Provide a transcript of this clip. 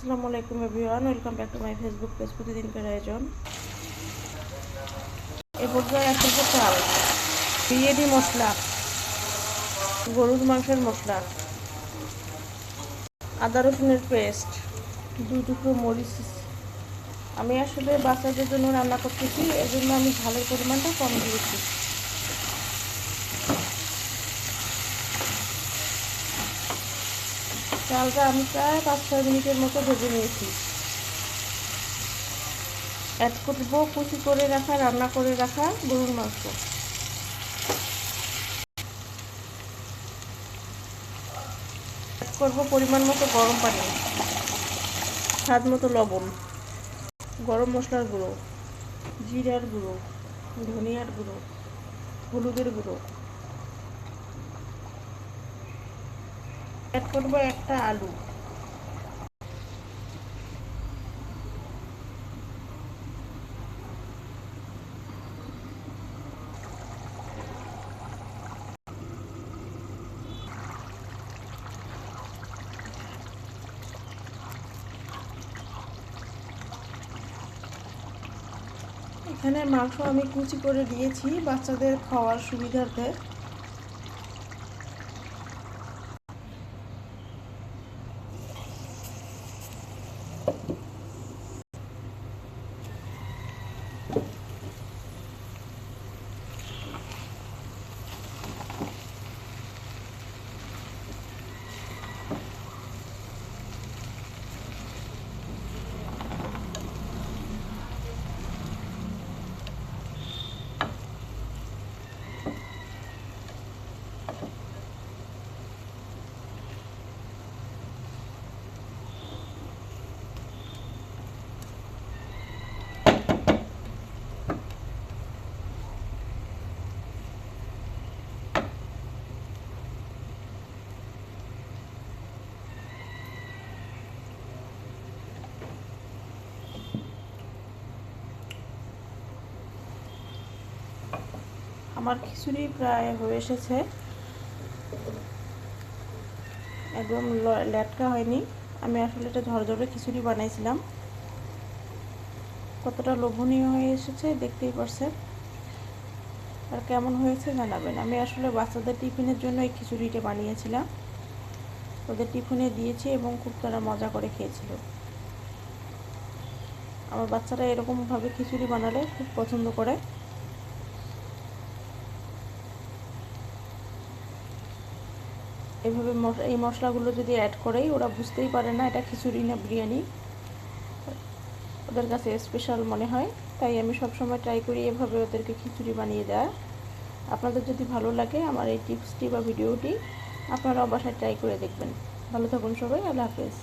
আসসালামু আলাইকুম everyone, welcome back to my Facebook page, প্রতিদিনকার আয়োজন। এ পর্যায়ে এক টুকরো চাল বিরিয়ানি মশলা, গরুর মাংসের মশলা, আদা রসুনের পেস্ট দুই টুকরো মরিচ। আমি আসলে বাচ্চাদের জন্য রান্না করতেছি এর জন্য আমি ঝালের পরিমাণটা কম দিয়েছি। চালটা আমি প্রায় পাঁচ, ছয় মিনিটের মতো ভেজে নিয়েছি। অ্যাড করব কুচি করে রাখা, রান্না করে রাখা গরুর মাংস। অ্যাড করব পরিমাণ মতো গরম পানি, স্বাদ মতো লবণ, গরম মশলার গুঁড়ো, জিরার গুঁড়ো, ধনিয়ার গুঁড়ো, হলুদের গুঁড়ো। অ্যাড করব একটা আলু। এখানে মাংস আমি কুচি করে দিয়েছি বাচ্চাদের খাওয়ার সুবিধার্থে। আমার খিচুড়ি প্রায় হয়ে এসেছে। একদম লেটকা হয়নি। আমি আসলে এটা ঝরঝরে খিচুড়ি বানাইছিলাম। কতটা লোভনীয় হয়ে এসেছে দেখতেই পারছেন। আর কেমন হয়েছে জানাবেন। আমি আসলে বাচ্চাদের টিফিনের জন্য এই খিচুড়িটা বানিয়েছিলাম। ওদের টিফিনে দিয়েছি এবং খুব তারা মজা করে খেয়েছিল। আমার বাচ্চারা এরকমভাবে খিচুড়ি বানালে খুব পছন্দ করে। এভাবে এই মশলাগুলো যদি অ্যাড করেই, ওরা বুঝতেই পারে না এটা খিচুড়ি না বিরিয়ানি। ওদের কাছে স্পেশাল মনে হয়, তাই আমি সবসময় ট্রাই করি এভাবে ওদেরকে খিচুড়ি বানিয়ে দেওয়া। আপনাদের যদি ভালো লাগে আমার এই টিপসটি বা ভিডিওটি, আপনারাও বাসায় ট্রাই করে দেখবেন। ভালো থাকুন সবাই, আল্লাহ হাফেজ।